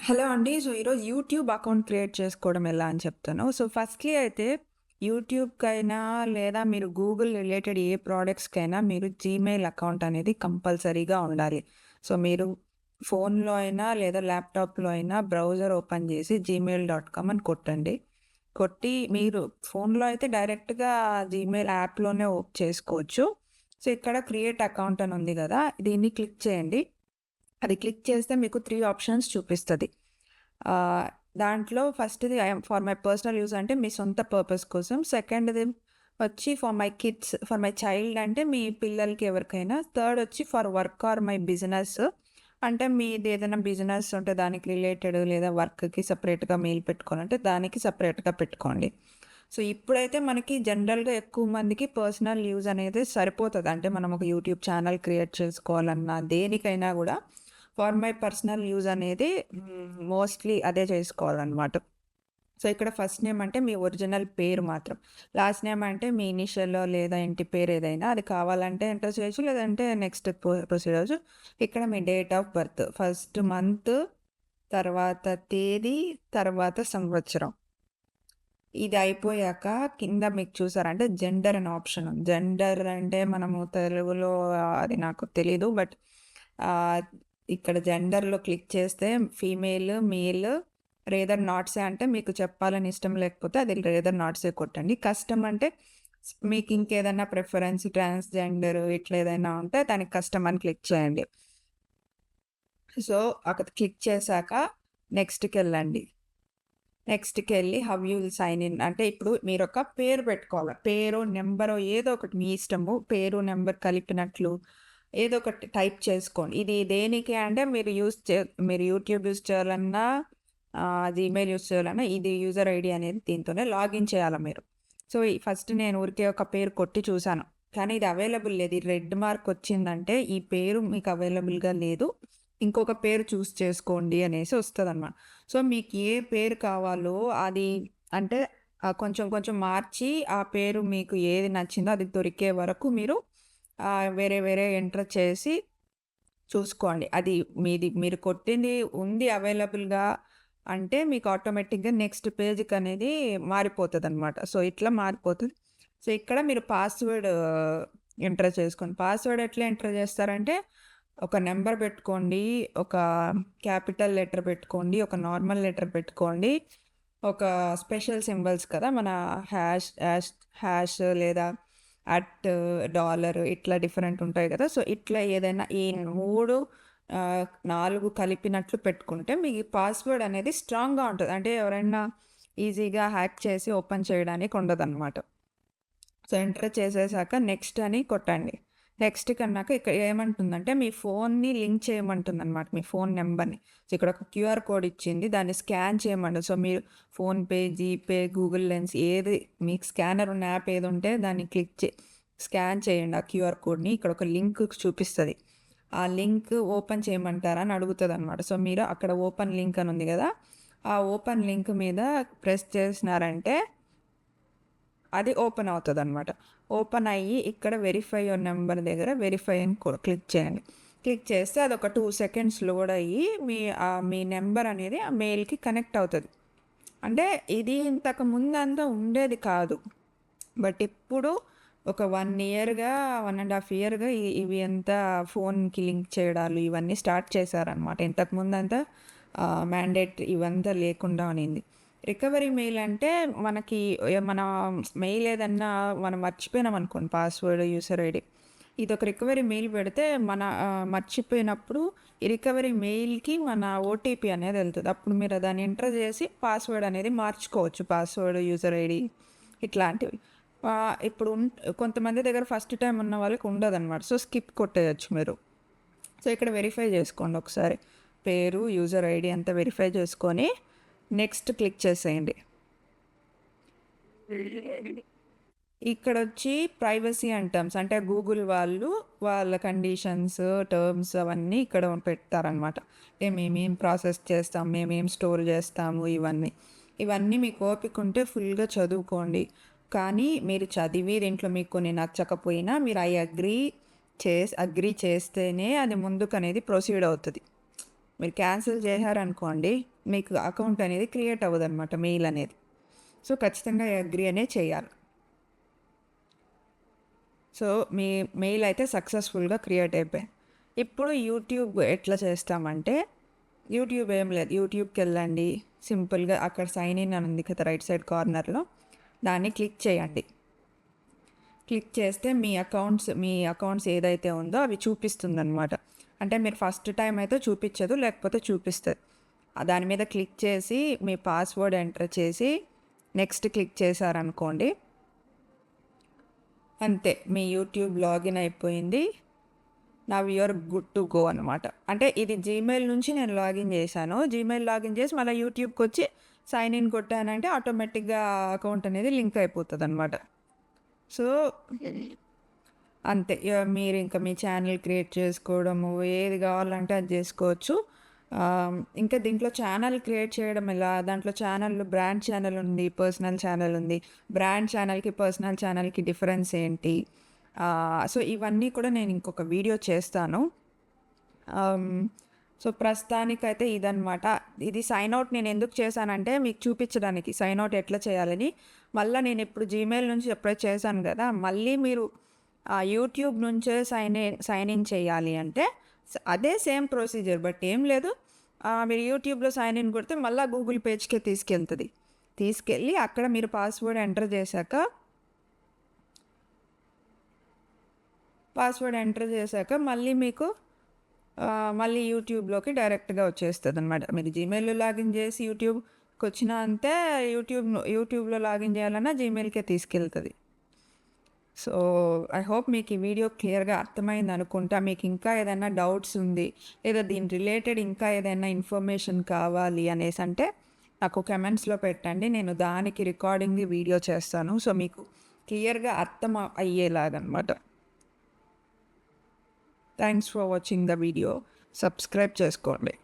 Hello అండి. So, ఈరోజు YouTube account create చేసుకోవడం ఎలా అని చెప్తాను. సో, ఫస్ట్‌లీ అయితే యూట్యూబ్‌కైనా లేదా మీరు గూగుల్ రిలేటెడ్ ఏ ప్రోడక్ట్స్కైనా మీరు జీమెయిల్ అకౌంట్ అనేది కంపల్సరీగా ఉండాలి. సో, మీరు ఫోన్‌లో అయినా లేదా ల్యాప్‌టాప్‌లో అయినా బ్రౌజర్ ఓపెన్ చేసి జీమెయిల్ డాట్ కామ్ అని కొట్టండి. కొట్టి మీరు ఫోన్‌లో అయితే డైరెక్ట్‌గా జీమెయిల్ యాప్‌లోనే ఓప్ చేసుకోవచ్చు. సో, ఇక్కడ క్రియేట్ అకౌంట్ అని ఉంది కదా! దీన్ని క్లిక్ చేయండి. అది క్లిక్ చేస్తే మీకు త్రీ ఆప్షన్స్ చూపిస్తుంది దాంట్లో ఫస్ట్‌ది I for my personal use అంటే మీ సొంత పర్పస్ కోసం. సెకండ్‌ది వచ్చి for my kids, for my child అంటే మీ పిల్లలకి ఎవరికైనా. థర్డ్ వచ్చి for work or my business అంటే మీది ఏదైనా బిజినెస్ ఉంటే దానికి రిలేటెడ్ లేదా వర్క్‌కి సపరేట్గా మెయిల్ పెట్టుకోవాలంటే దానికి సపరేట్గా పెట్టుకోండి. సో, ఇప్పుడైతే మనకి జనరల్‌గా ఎక్కువ మందికి పర్సనల్ యూజ్ అనేది సరిపోతుంది అంటే మనం ఒక యూట్యూబ్ ఛానల్ క్రియేట్ చేసుకోవాలన్నా దేనికైనా కూడా ఫర్ మై పర్సనల్ యూజ్ అనేది మోస్ట్‌లీ అదే చేసుకోవాలన్నమాట సో, ఇక్కడ ఫస్ట్ నేమ్ అంటే మీ ఒరిజినల్ పేరు మాత్రం. లాస్ట్ నేమ్ అంటే మీ ఇనిషియల్లో లేదా ఇంటి పేరు ఏదైనా అది కావాలంటే ఎంటర్ చేయొచ్చు. లేదంటే నెక్స్ట్ ప్రొ ప్రొసీడ్ ఇక్కడ మీ date of birth, first month, తర్వాత తేదీ, తర్వాత సంవత్సరం. ఇది అయిపోయాక కింద మీకు చూసారంటే జెండర్ అనే ఆప్షన్ జెండర్ అంటే మనము తెలుగులో అది నాకు తెలీదు. బట్ ఇక్కడ జెండర్‌లో క్లిక్ చేస్తే female, male rather not say అంటే మీకు చెప్పాలని ఇష్టం లేకపోతే అది రేదర్ నాట్సే కొట్టండి. కస్టమ్ అంటే మీకు ఇంకేదైనా ప్రిఫరెన్స్ ట్రాన్స్‌జెండర్ ఇట్లా ఏదైనా ఉంటే దానికి కస్టమ్ అని క్లిక్ చేయండి. సో, అక్కడ క్లిక్ చేశాక నెక్స్ట్కి వెళ్ళండి నెక్స్ట్కి వెళ్ళి how you will sign in అంటే ఇప్పుడు మీరొక పేరు పెట్టుకోవాలి. పేరు నెంబరు ఏదో ఒకటి మీ ఇష్టము. పేరు, నెంబర్ కలిపినట్లు ఏదో ఒకటి టైప్ చేసుకోండి. ఇది దేనికి అంటే మీరు యూస్ చే మీరు యూట్యూబ్ యూస్ చేయాలన్నా అది జీమెయిల్ యూస్ చేయాలన్నా ఇది యూజర్ ఐడి అనేది దీంతోనే లాగిన్ చేయాలి మీరు. సో, ఫస్ట్ నేను ఊరికే ఒక పేరు కొట్టి చూశాను కానీ ఇది అవైలబుల్ లేదు. రెడ్ మార్క్ వచ్చిందంటే ఈ పేరు మీకు అవైలబుల్‌గా లేదు. ఇంకొక పేరు చూస్ చేసుకోండి అనేసి వస్తుంది అనమాట సో, మీకు ఏ పేరు కావాలో అది అంటే కొంచెం కొంచెం మార్చి ఆ పేరు మీకు ఏది నచ్చిందో అది దొరికే వరకు మీరు వేరే వేరే ఎంటర్ చేసి చూసుకోండి. అది మీది మీరు కొట్టింది ఉంది అవైలబుల్‌గా అంటే మీకు ఆటోమేటిక్‌గా నెక్స్ట్ పేజ్కి అనేది మారిపోతుంది అనమాట సో, ఇట్లా మారిపోతుంది సో, ఇక్కడ మీరు పాస్‌వర్డ్ ఎంటర్ చేసుకోండి. పాస్‌వర్డ్ ఎట్లా ఎంటర్ చేస్తారంటే ఒక నెంబర్ పెట్టుకోండి. ఒక క్యాపిటల్ లెటర్ పెట్టుకోండి. ఒక నార్మల్ లెటర్ పెట్టుకోండి. ఒక స్పెషల్ సింబల్స్ కదా! మన హ్యాష్ హ్యాష్ హ్యాష్ లేదా అట్, డాలర్ ఇట్లా డిఫరెంట్ ఉంటాయి కదా! సో, ఇట్లా ఏదైనా ఈ 3 ఆహ్, 4 కలిపినట్లు పెట్టుకుంటే మీ పాస్‌వర్డ్ అనేది స్ట్రాంగ్‌గా ఉంటది. అంటే ఎవరైనా ఈజీగా హ్యాక్ చేసి ఓపెన్ చేయడానికి ఉండదనమాట. సో, ఎంటర్ చేసేసాక నెక్స్ట్ అని కొట్టండి. నెక్స్ట్ కన్నాక ఇక్కడ ఏమంటుందంటే మీ ఫోన్‌ని లింక్ చేయమంటుంది అనమాట మీ ఫోన్ నెంబర్ని సో, ఇక్కడ ఒక క్యూఆర్ కోడ్ ఇచ్చింది. దాన్ని స్కాన్ చేయమంటారు సో, మీరు ఫోన్‌పే, జీపే, గూగుల్ లెన్స్ ఏది మీకు స్కానర్ ఉన్న యాప్ ఏది ఉంటే దాన్ని క్లిక్ చే స్కాన్ చేయండి ఆ క్యూఆర్ కోడ్‌ని. ఇక్కడ ఒక లింక్ చూపిస్తుంది ఆ లింక్ ఓపెన్ చేయమంటారా అని అడుగుతదనమాట. సో, మీరు అక్కడ ఓపెన్ లింక్ అని ఉంది కదా! ఆ ఓపెన్ లింక్ మీద ప్రెస్ చేసినారంటే అది ఓపెన్ అవుతుంది అనమాట ఓపెన్ అయ్యి ఇక్కడ వెరిఫై యువర్ నెంబర్ దగ్గర వెరిఫై అని క్లిక్ చేయండి. క్లిక్ చేస్తే అది ఒక టూ సెకండ్స్ లోడ్ అయ్యి మీ మీ నెంబర్ అనేది ఆ మెయిల్‌కి కనెక్ట్ అవుతుంది అంటే ఇది ఇంతకు ముందంతా ఉండేది కాదు. బట్ ఇప్పుడు ఒక వన్ ఇయర్‌గా, వన్ అండ్ హాఫ్ ఇయర్‌గా ఇవి అంతా ఫోన్‌కి లింక్ చేయడాలు ఇవన్నీ స్టార్ట్ చేశారనమాట. ఇంతకుముందంతా మ్యాండేట్ ఇవంతా లేకుండా అనింది రికవరీ మెయిల్ అంటే మనకి మన మెయిల్ ఏదన్నా మనం మర్చిపోయినామనుకోండి పాస్‌వర్డ్, యూజర్ ఇది ఇదొక రికవరీ మెయిల్ పెడితే మన మర్చిపోయినప్పుడు ఈ రికవరీ మెయిల్‌కి మన ఓటీపీ అనేది వెళ్తుంది అప్పుడు మీరు దాన్ని ఎంటర్ చేసి పాస్‌వర్డ్ అనేది మార్చుకోవచ్చు. పాస్‌వర్డ్, యూజర్ ఐడి ఇట్లాంటివి. ఇప్పుడు ఉన్ కొంతమంది దగ్గర ఫస్ట్ టైం ఉన్న వాళ్ళకి ఉండదనమాట. సో, స్కిప్ కొట్టేయొచ్చు మీరు. సో, ఇక్కడ వెరిఫై చేసుకోండి ఒకసారి. పేరు, యూజర్ ఐడి అంతా వెరిఫై చేసుకొని నెక్స్ట్ క్లిక్ చేసేయండి. ఇక్కడ వచ్చి ప్రైవసీ అండ్ టర్మ్స్ అంటే గూగుల్ వాళ్ళు వాళ్ళ కండిషన్స్, టర్మ్స్ అవన్నీ ఇక్కడ పెడతారనమాట. అంటే మేమేం ప్రాసెస్ చేస్తాం, మేమేం స్టోర్ చేస్తాము ఇవన్నీ. ఇవన్నీ మీకు ఓపిక ఉంటే ఫుల్‌గా చదువుకోండి. కానీ మీరు చదివి దీంట్లో మీకు కొన్ని నచ్చకపోయినా మీరు ఐ అగ్రీ చేస్ అగ్రీ చేస్తేనే అది ముందుకు అనేది ప్రొసీడ్ అవుతుంది మీరు క్యాన్సిల్ చేశారనుకోండి మీకు అకౌంట్ అనేది క్రియేట్ అవ్వదు అనమాట మెయిల్ అనేది. సో ఖచ్చితంగా అగ్రి అనే చేయాలి. సో మీ మెయిల్ అయితే సక్సెస్ఫుల్గా క్రియేట్ అయిపోయింది. ఇప్పుడు యూట్యూబ్ ఎట్లా చేస్తామంటే యూట్యూబ్ ఏం లేదు. యూట్యూబ్కి వెళ్ళండి. సింపుల్గా అక్కడ సైన్ ఇన్ అని ఉంది కదా రైట్ సైడ్ కార్నర్లో దాన్ని క్లిక్ చేయండి. క్లిక్ చేస్తే మీ అకౌంట్స్ మీ అకౌంట్స్ ఏదైతే ఉందో అవి చూపిస్తుంది అనమాట అంటే మీరు ఫస్ట్ టైం అయితే చూపించదు లేకపోతే చూపిస్తుంది. దాని మీద క్లిక్ చేసి మీ పాస్వర్డ్ ఎంటర్ చేసి నెక్స్ట్ క్లిక్ చేశారనుకోండి. అంతే మీ యూట్యూబ్ లాగిన్ అయిపోయింది. నా యూఆర్ గుడ్ టు గో అనమాట అంటే ఇది జీమెయిల్ నుంచి నేను లాగిన్ చేశాను. జీమెయిల్ లాగిన్ చేసి మళ్ళీ యూట్యూబ్కి వచ్చి సైన్ ఇన్ కొట్టానంటే ఆటోమేటిక్గా అకౌంట్ అనేది లింక్ అయిపోతుంది అనమాట సో అంతే. ఇక మీరు ఇంకా మీ ఛానల్ క్రియేట్ చేసుకోవడము ఏది కావాలంటే అది చేసుకోవచ్చు. ఇంకా దీంట్లో ఛానల్ క్రియేట్ చేయడం ఎలా? దాంట్లో ఛానల్ బ్రాండ్ ఛానల్ ఉంది పర్సనల్ ఛానల్ ఉంది. బ్రాండ్ ఛానల్కి పర్సనల్ ఛానల్కి డిఫరెన్స్ ఏంటి? సో ఇవన్నీ కూడా నేను ఇంకొక వీడియో చేస్తాను. సో ప్రస్తుతానికైతే ఇదనమాట ఇది సైన్ అవుట్ నేను ఎందుకు చేశానంటే మీకు చూపించడానికి. సైన్ అవుట్ ఎట్లా చేయాలని. మళ్ళీ నేను ఇప్పుడు జీమెయిల్ నుంచి ఎప్పుడో చేశాను కదా మళ్ళీ మీరు యూట్యూబ్ నుంచే సైన్ సైన్ ఇన్ చేయాలి అంటే అదే సేమ్ ప్రొసీజర్ బట్ ఏం లేదు. మీరు యూట్యూబ్లో సైన్ ఇన్ కొడితే మళ్ళీ గూగుల్ పేజ్కే తీసుకెళ్తుంది. తీసుకెళ్ళి అక్కడ మీరు పాస్వర్డ్ ఎంటర్ చేశాక పాస్వర్డ్ ఎంటర్ చేశాక మళ్ళీ మీకు మళ్ళీ యూట్యూబ్లోకి డైరెక్ట్గా వచ్చేస్తుంది అనమాట మీరు జీమెయిల్లో లాగిన్ చేసి యూట్యూబ్కి వచ్చినా అంతే యూట్యూబ్ యూట్యూబ్లో లాగిన్ చేయాలన్నా జీమెయిల్కే తీసుకెళ్తుంది. సో ఐ హోప్ మీకు ఈ వీడియో క్లియర్గా అర్థమైంది అనుకుంటా. మీకు ఇంకా ఏదైనా డౌట్స్ ఉంది లేదా దీని రిలేటెడ్ ఇంకా ఏదైనా ఇన్ఫర్మేషన్ కావాలి అనేసి అంటే నాకు కమెంట్స్లో పెట్టండి. నేను దానికి రికార్డింగ్ వీడియో చేస్తాను. సో మీకు క్లియర్గా అర్థం అయ్యేలాగనమాట. Thanks for watching the video subscribe చేసుకోండి.